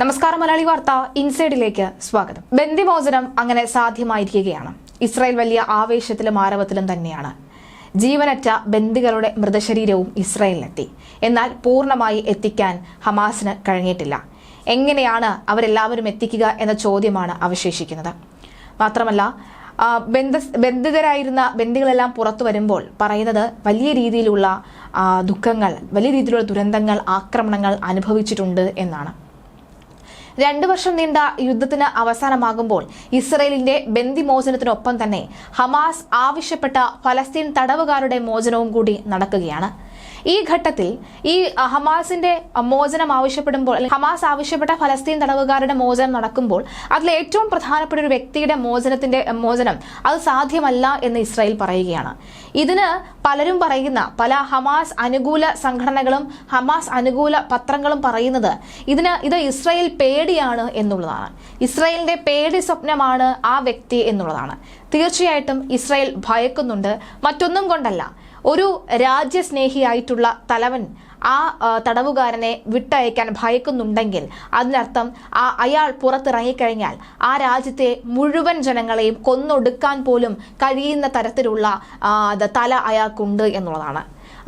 നമസ്കാരം മലയാളി വാർത്ത ഇൻസൈഡിലേക്ക് സ്വാഗതം. ബന്ദിമോചനം അങ്ങനെ സാധ്യമായിരിക്കുകയാണ്. ഇസ്രായേൽ വലിയ ആവേശത്തിലും ആരവത്തിലും തന്നെയാണ്. ജീവനറ്റ ബന്ദികളുടെ മൃതശരീരവും ഇസ്രായേലിലെത്തി എന്നാൽ പൂർണമായി എത്തിക്കാൻ ഹമാസിന് കഴിഞ്ഞിട്ടില്ല. എങ്ങനെയാണ് അവരെല്ലാവരും എത്തിക്കുക എന്ന ചോദ്യമാണ് അവശേഷിക്കുന്നത്. മാത്രമല്ല ബന്ധ ബന്ധിതരായിരുന്ന ബന്ധികളെല്ലാം പുറത്തു വരുമ്പോൾ പറയുന്നത് വലിയ രീതിയിലുള്ള ദുഃഖങ്ങൾ വലിയ രീതിയിലുള്ള ദുരന്തങ്ങൾ ആക്രമണങ്ങൾ അനുഭവിച്ചിട്ടുണ്ട് എന്നാണ്. രണ്ടു വർഷം നീണ്ട യുദ്ധത്തിന് അവസാനമാകുമ്പോൾ ഇസ്രയേലിന്റെ ബന്ദിമോചനത്തിനൊപ്പം തന്നെ ഹമാസ് ആവശ്യപ്പെട്ട ഫലസ്തീൻ തടവുകാരുടെ മോചനവും കൂടി നടക്കുകയാണ്. ഈ ഘട്ടത്തിൽ ഈ ഹമാസിന്റെ മോചനം ആവശ്യപ്പെടുമ്പോൾ ഹമാസ് ആവശ്യപ്പെട്ട ഫലസ്തീൻ തടവുകാരുടെ മോചനം നടക്കുമ്പോൾ അതിൽ ഏറ്റവും പ്രധാനപ്പെട്ട ഒരു വ്യക്തിയുടെ മോചനത്തിന്റെ മോചനം അത് സാധ്യമല്ല എന്ന് ഇസ്രായേൽ പറയുകയാണ്. ഇതിന് പലരും പറയുന്ന പല ഹമാസ് അനുകൂല സംഘടനകളും ഹമാസ് അനുകൂല പത്രങ്ങളും പറയുന്നത് ഇതിന് ഇത് ഇസ്രായേൽ പേടിയാണ് എന്നുള്ളതാണ്. ഇസ്രായേലിന്റെ പേടി സ്വപ്നമാണ് ആ വ്യക്തി എന്നുള്ളതാണ്. തീർച്ചയായിട്ടും ഇസ്രായേൽ ഭയക്കുന്നുണ്ട്. മറ്റൊന്നും കൊണ്ടല്ല. ഒരു രാജ്യസ്നേഹിയായിട്ടുള്ള തലവൻ ആ തടവുകാരനെ വിട്ടയക്കാൻ ഭയക്കുന്നുണ്ടെങ്കിൽ അതിനർത്ഥം ആ അയാൾ പുറത്തിറങ്ങിക്കഴിഞ്ഞാൽ ആ രാജ്യത്തെ മുഴുവൻ ജനങ്ങളെയും കൊന്നൊടുക്കാൻ പോലും കഴിയുന്ന തരത്തിലുള്ള തല അയാൾക്കുണ്ട് എന്നുള്ളതാണ്.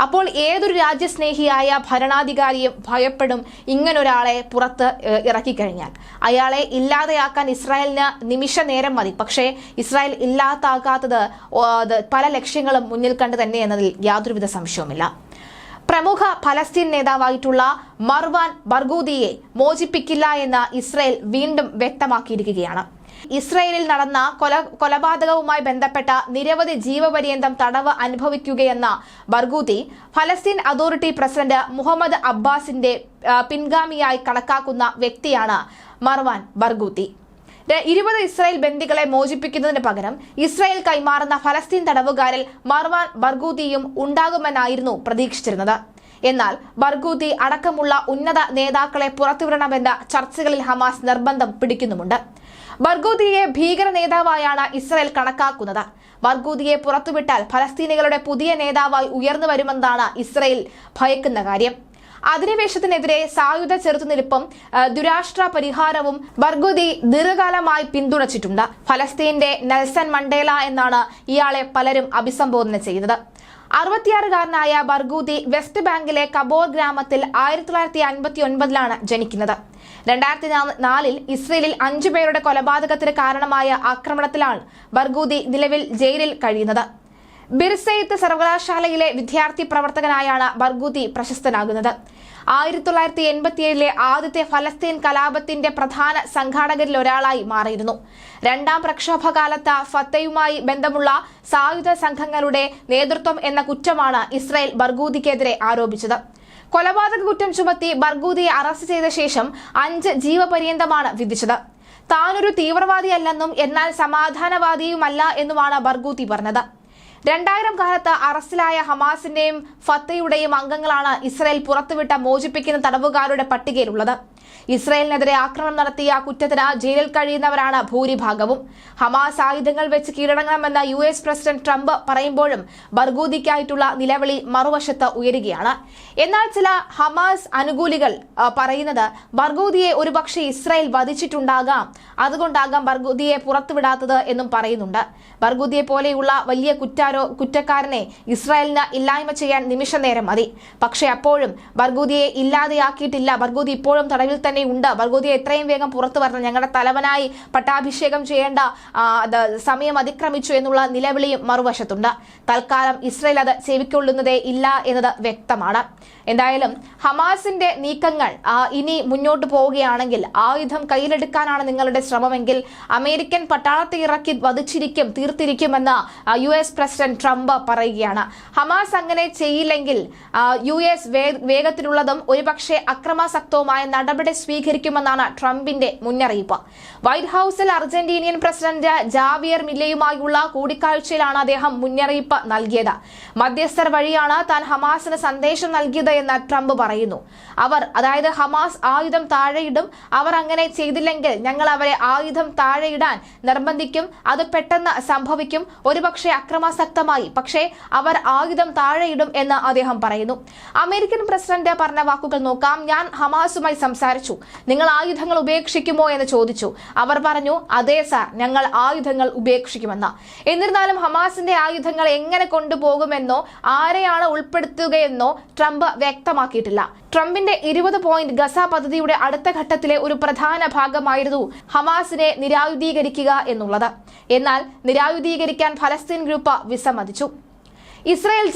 അപ്പോൾ ഏതൊരു രാജ്യസ്നേഹിയായ ഭരണാധികാരിയും ഭയപ്പെടും ഇങ്ങനൊരാളെ പുറത്ത് ഇറക്കിക്കഴിഞ്ഞാൽ? അയാളെ ഇല്ലാതെയാക്കാൻ ഇസ്രായേലിന് നിമിഷ നേരം മതി. പക്ഷേ ഇസ്രായേൽ ഇല്ലാത്താക്കാത്തത് പല ലക്ഷ്യങ്ങളും മുന്നിൽ കണ്ട് തന്നെ എന്നതിൽ യാതൊരുവിധ സംശയവുമില്ല. പ്രമുഖ ഫലസ്തീൻ നേതാവായിട്ടുള്ള മർവാൻ ബർഗൂദിയെ മോചിപ്പിക്കില്ല എന്ന് ഇസ്രായേൽ വീണ്ടും വ്യക്തമാക്കിയിരിക്കുകയാണ്. ഇസ്രായേലിൽ നടന്ന കൊല കൊലപാതകവുമായി ബന്ധപ്പെട്ട നിരവധി ജീവപര്യന്തം തടവ് അനുഭവിക്കുകയെന്ന ബർഗൂതി ഫലസ്തീൻ അതോറിറ്റി പ്രസിഡന്റ് മുഹമ്മദ് അബ്ബാസിന്റെ പിൻഗാമിയായി കണക്കാക്കുന്ന വ്യക്തിയാണ് മർവാൻ ബർഗൂത്തി ഇരുപത് ഇസ്രായേൽ ബന്ദികളെ മോചിപ്പിക്കുന്നതിന് പകരം ഇസ്രായേൽ കൈമാറുന്ന ഫലസ്തീൻ തടവുകാരിൽ മർവാൻ ബർഗൂതിയും ഉണ്ടാകുമെന്നായിരുന്നു പ്രതീക്ഷിച്ചിരുന്നത്. എന്നാൽ ബർഗൂതി അടക്കമുള്ള ഉന്നത നേതാക്കളെ പുറത്തുവിടണമെന്ന ചർച്ചകളിൽ ഹമാസ് നിർബന്ധം പിടിക്കുന്നുമുണ്ട്. ബർഗൂദിയെ ഭീകര നേതാവായാണ് ഇസ്രായേൽ കണക്കാക്കുന്നത്. ബർഗൂദിയെ പുറത്തുവിട്ടാൽ ഫലസ്തീനികളുടെ പുതിയ നേതാവായി ഉയർന്നു വരുമെന്നാണ് ഇസ്രായേൽ ഭയക്കുന്ന കാര്യം. അധിനിവേശത്തിനെതിരെ സായുധ ചെറുത്തുനിൽപ്പും ദുരാഷ്ട്ര പരിഹാരവും ബർഗുദി ദീർഘകാലമായി പിന്തുണച്ചിട്ടുണ്ട്. ഫലസ്തീന്റെ നെൽസൺ മണ്ടേല എന്നാണ് ഇയാളെ പലരും അഭിസംബോധന ചെയ്തത് അറുപത്തിയാറുകാരനായ ബർഗൂദി വെസ്റ്റ് ബാങ്കിലെ കബോർ ഗ്രാമത്തിൽ ആയിരത്തി തൊള്ളായിരത്തി അൻപത്തി ഒൻപതിലാണ് ജനിക്കുന്നത്. രണ്ടായിരത്തി നാലിൽ ഇസ്രയേലിൽ അഞ്ചു പേരുടെ കൊലപാതകത്തിന് കാരണമായ ആക്രമണത്തിലാണ് ബർഗൂദി നിലവിൽ ജയിലിൽ കഴിയുന്നത്. ബിർസെയ്ത്ത് സർവകലാശാലയിലെ വിദ്യാർത്ഥി പ്രവർത്തകനായാണ് ബർഗൂദി പ്രശസ്തനാകുന്നത്. ആയിരത്തി തൊള്ളായിരത്തി എൺപത്തിയേഴിലെ ആദ്യത്തെ ഫലസ്തീൻ കലാപത്തിന്റെ പ്രധാന സംഘാടകരിൽ ഒരാളായി മാറിയിരുന്നു. രണ്ടാം പ്രക്ഷോഭകാലത്ത് ഫത്തയുമായി ബന്ധമുള്ള സായുധ സംഘങ്ങളുടെ നേതൃത്വം എന്ന കുറ്റമാണ് ഇസ്രായേൽ ബർഗൂദിക്കെതിരെ ആരോപിച്ചത്. കൊലപാതക കുറ്റം ചുമത്തി ബർഗൂദിയെ അറസ്റ്റ് ചെയ്ത ശേഷം അഞ്ച് ജീവപര്യന്തമാണ് വിധിച്ചത്. താനൊരു തീവ്രവാദിയല്ലെന്നും എന്നാൽ സമാധാനവാദിയുമല്ല എന്നുമാണ് ബർഗൂത്തി പറഞ്ഞത്. രണ്ടായിരം കാലത്ത് അറസ്റ്റിലായ ഹമാസിന്റെയും ഫത്തയുടെയും അംഗങ്ങളാണ് ഇസ്രയേൽ പുറത്തുവിട്ട മോചിപ്പിക്കുന്ന തടവുകാരുടെ പട്ടികയിലുള്ളത്. ഇസ്രായേലിനെതിരെ ആക്രമണം നടത്തിയ കുറ്റത്തിന് ജയിലിൽ കഴിയുന്നവരാണ് ഭൂരിഭാഗവും. ഹമാസ് ആയുധങ്ങൾ വെച്ച് കീഴടങ്ങണമെന്ന് യു എസ് പ്രസിഡന്റ് ട്രംപ് പറയുമ്പോഴും ബർഗൂദിക്കായിട്ടുള്ള നിലവിളി മറുവശത്ത് ഉയരുകയാണ്. എന്നാൽ ചില ഹമാസ് അനുകൂലികൾ പറയുന്നത് ബർഗൂദിയെ ഒരുപക്ഷെ ഇസ്രായേൽ വധിച്ചിട്ടുണ്ടാകാം അതുകൊണ്ടാകാം ബർഗൂദിയെ പുറത്തുവിടാത്തത് എന്നും പറയുന്നുണ്ട്. ബർഗൂദിയെ പോലെയുള്ള വലിയ കുറ്റാരോ കുറ്റക്കാരനെ ഇസ്രായേലിന് ഇല്ലായ്മ ചെയ്യാൻ നിമിഷ നേരം മതി. പക്ഷേ അപ്പോഴും ബർഗൂദിയെ ഇല്ലാതെയാക്കിയിട്ടില്ല. ബർഗൂദി ഇപ്പോഴും തടവിൽ തന്നെ ഉണ്ട്. ബർഗൂദിയെ എത്രയും വേഗം പുറത്തു വരണം. ഞങ്ങളുടെ തലവനായി പട്ടാഭിഷേകം ചെയ്യേണ്ട സമയം അതിക്രമിച്ചു എന്നുള്ള നിലവിളിയും മറുവശത്തുണ്ട്. തൽക്കാലം ഇസ്രയേൽ അത് ചെവിക്കൊള്ളുന്നതേ ഇല്ല എന്നത് വ്യക്തമാണ്. എന്തായാലും ഹമാസിന്റെ നീക്കങ്ങൾ ഇനി മുന്നോട്ട് പോവുകയാണെങ്കിൽ ആയുധം കയ്യിലെടുക്കാനാണ് നിങ്ങളുടെ ശ്രമമെങ്കിൽ അമേരിക്കൻ പട്ടാളത്തെ ഇറക്കി വധിച്ചിരിക്കും തീർത്തിരിക്കുമെന്ന് യു എസ് പ്രസിഡന്റ് ട്രംപ് പറയുകയാണ്. ഹമാസ് അങ്ങനെ ചെയ്യില്ലെങ്കിൽ യു എസ് വേഗത്തിലുള്ളതും ഒരുപക്ഷെ അക്രമാസക്തവുമായ നടപടി സ്വീകരിക്കുമെന്നാണ് ട്രംപിന്റെ മുന്നറിയിപ്പ്. വൈറ്റ് ഹൌസിൽ അർജന്റീനിയൻ പ്രസിഡന്റ് ജാവിയർ മില്ലയുമായുള്ള കൂടിക്കാഴ്ചയിലാണ് അദ്ദേഹം മുന്നറിയിപ്പ് നൽകിയത്. മധ്യസ്ഥർ വഴിയാണ് താൻ ഹമാസിന് സന്ദേശം നൽകിയത് എന്ന് ട്രംപ് പറയുന്നു. അവർ അതായത് ഹമാസ് ആയുധം താഴെയിടും അവർ അങ്ങനെ ചെയ്തില്ലെങ്കിൽ ഞങ്ങൾ അവരെ ആയുധം താഴെയിടാൻ നിർബന്ധിക്കും അത് പെട്ടെന്ന് സംഭവിക്കും ഒരുപക്ഷെ അക്രമാസക്തമായി പക്ഷേ അവർ ആയുധം താഴെയിടും എന്ന് അദ്ദേഹം പറയുന്നു. അമേരിക്കൻ പ്രസിഡന്റ് പറഞ്ഞ വാക്കുകൾ നോക്കാം. ഞാൻ ഹമാസുമായി സംസാരിച്ചു. നിങ്ങൾ ആയുധങ്ങൾ ഉപേക്ഷിക്കുമോ എന്ന് ചോദിച്ചു. അവർ പറഞ്ഞു അതെ സാർ ഞങ്ങൾ ആയുധങ്ങൾ ഉപേക്ഷിക്കുമെന്ന്. എന്നിരുന്നാലും ഹമാസിന്റെ ആയുധങ്ങൾ എങ്ങനെ കൊണ്ടുപോകുമെന്നോ ആരെയാണ് ഉൾപ്പെടുത്തുകയെന്നോ ട്രംപ് വ്യക്തമാക്കിയിട്ടില്ല. ട്രംപിന്റെ ഇരുപത് പോയിന്റ് ഗസ പദ്ധതിയുടെ അടുത്ത ഘട്ടത്തിലെ ഒരു പ്രധാന ഭാഗമായിരുന്നു ഹമാസിനെ നിരായുധീകരിക്കുക എന്നുള്ളത്. എന്നാൽ നിരായുധീകരിക്കാൻ ഫലസ്തീൻ ഗ്രൂപ്പ് വിസമ്മതിച്ചു. ഇസ്രായേൽ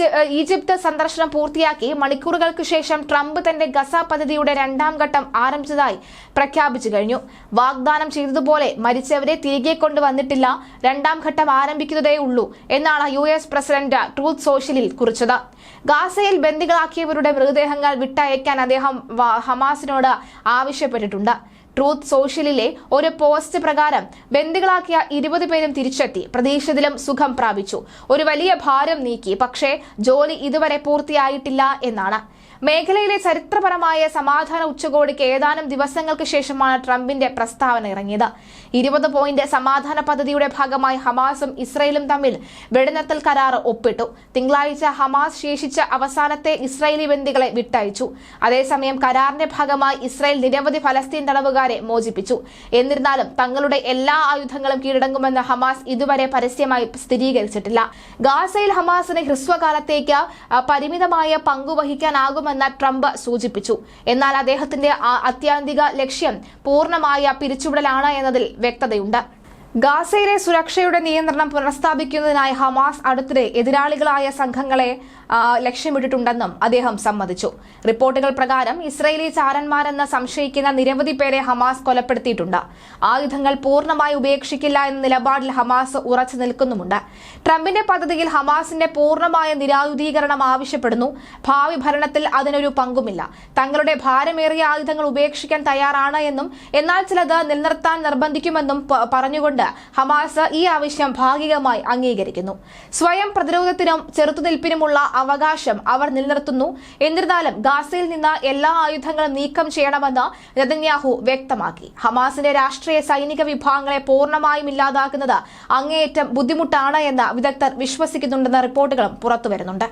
ഈജിപ്ത് സന്ദർശനം പൂർത്തിയാക്കി മണിക്കൂറുകൾക്ക് ശേഷം ട്രംപ് തന്റെ ഗസ പദ്ധതിയുടെ രണ്ടാം ഘട്ടം ആരംഭിച്ചതായി പ്രഖ്യാപിച്ചു കഴിഞ്ഞു. വാഗ്ദാനം ചെയ്തതുപോലെ മരിച്ചവരെ തിരികെ കൊണ്ടുവന്നിട്ടില്ല. രണ്ടാം ഘട്ടം ആരംഭിക്കുന്നതേ ഉള്ളൂ എന്നാണ് യു എസ് പ്രസിഡന്റ് ട്രൂത്ത് സോഷ്യലിൽ കുറിച്ചത്. ഗാസയിൽ ബന്ദികളാക്കിയവരുടെ മൃതദേഹങ്ങൾ വിട്ടയക്കാൻ അദ്ദേഹം ഹമാസിനോട് ആവശ്യപ്പെട്ടിട്ടുണ്ട്. ട്രൂത്ത് സോഷ്യലിലെ ഒരു പോസ്റ്റ് പ്രകാരം ബന്ദികളാക്കിയ ഇരുപത് പേരും തിരിച്ചെത്തി. പ്രതീക്ഷിച്ചതിലും സുഖം പ്രാപിച്ചു. ഒരു വലിയ ഭാരം നീക്കി. പക്ഷേ ജോലി ഇതുവരെ പൂർത്തിയായിട്ടില്ല എന്നാണ്. മേഖലയിലെ ചരിത്രപരമായ സമാധാന ഉച്ചകോടിക്ക് ഏതാനും ദിവസങ്ങൾക്ക് ശേഷമാണ് ട്രംപിന്റെ പ്രസ്താവന ഇറങ്ങിയത്. ഇരുപത് പോയിന്റ് സമാധാന പദ്ധതിയുടെ ഭാഗമായി ഹമാസും ഇസ്രയേലും തമ്മിൽ വെടിനിർത്തൽ കരാർ ഒപ്പിട്ടു. തിങ്കളാഴ്ച ഹമാസ് ശേഷിച്ച അവസാനത്തെ ഇസ്രായേലി ബന്ദികളെ വിട്ടയച്ചു. അതേസമയം കരാറിന്റെ ഭാഗമായി ഇസ്രായേൽ നിരവധി ഫലസ്തീൻ തടവുകാരെ മോചിപ്പിച്ചു. എന്നിരുന്നാലും തങ്ങളുടെ എല്ലാ ആയുധങ്ങളും കീഴടങ്ങുമെന്ന് ഹമാസ് ഇതുവരെ പരസ്യമായി സ്ഥിരീകരിച്ചിട്ടില്ല. ഗാസയിൽ ഹമാസിന് ഹ്രസ്വകാലത്തേക്ക് പരിമിതമായ പങ്കുവഹിക്കാനാകുമെന്ന് ട്രംപ് സൂചിപ്പിച്ചു. എന്നാൽ അദ്ദേഹത്തിന്റെ ആ അത്യാന്തിക ലക്ഷ്യം പൂർണമായ പിരിച്ചുവിടലാണ് എന്നതിൽ വ്യക്തതയുണ്ട്. ഗാസയിലെ സുരക്ഷയുടെ നിയന്ത്രണം പുനഃസ്ഥാപിക്കുന്നതിനായി ഹമാസ് അടുത്തിടെ എതിരാളികളായ സംഘങ്ങളെ ലക്ഷ്യമിട്ടിട്ടുണ്ടെന്നും അദ്ദേഹം സമ്മതിച്ചു. റിപ്പോർട്ടുകൾ പ്രകാരം ഇസ്രയേലി ചാരന്മാരെന്ന് സംശയിക്കുന്ന നിരവധി പേരെ ഹമാസ് കൊലപ്പെടുത്തിയിട്ടുണ്ട്. ആയുധങ്ങൾ പൂർണമായി ഉപേക്ഷിക്കില്ല എന്ന നിലപാടിൽ ഹമാസ് ഉറച്ചു നിൽക്കുന്നുമുണ്ട്. ട്രംപിന്റെ പദ്ധതിയിൽ ഹമാസിന്റെ പൂർണമായ നിരായുധീകരണം ആവശ്യപ്പെടുന്നു. ഭാവി ഭരണത്തിൽ അതിനൊരു പങ്കുമില്ല. തങ്ങളുടെ ഭാരമേറിയ ആയുധങ്ങൾ ഉപേക്ഷിക്കാൻ തയ്യാറാണ് എന്നും എന്നാൽ ചിലത് നിലനിർത്താൻ നിർബന്ധിക്കുമെന്നും പ- പറഞ്ഞുകൊണ്ട് ഹമാസ് ഈ ആവശ്യം ഭാഗികമായി അംഗീകരിക്കുന്നു. സ്വയം പ്രതിരോധത്തിനും ചെറുത്തുനിൽപ്പിനുമുള്ള അവകാശം അവർ നിലനിർത്തുന്നു. എന്നിരുന്നാലും ഗാസയിൽ നിന്ന് എല്ലാ ആയുധങ്ങളും നീക്കം ചെയ്യണമെന്ന് നെതന്യാഹു വ്യക്തമാക്കി. ഹമാസിന്റെ രാഷ്ട്രീയ സൈനിക വിഭാഗങ്ങളെ പൂർണമായും ഇല്ലാതാക്കുന്നത് അങ്ങേയറ്റം ബുദ്ധിമുട്ടാണ് എന്ന് വിദഗ്ധർ വിശ്വസിക്കുന്നുണ്ടെന്ന റിപ്പോർട്ടുകളും പുറത്തുവരുന്നുണ്ട്.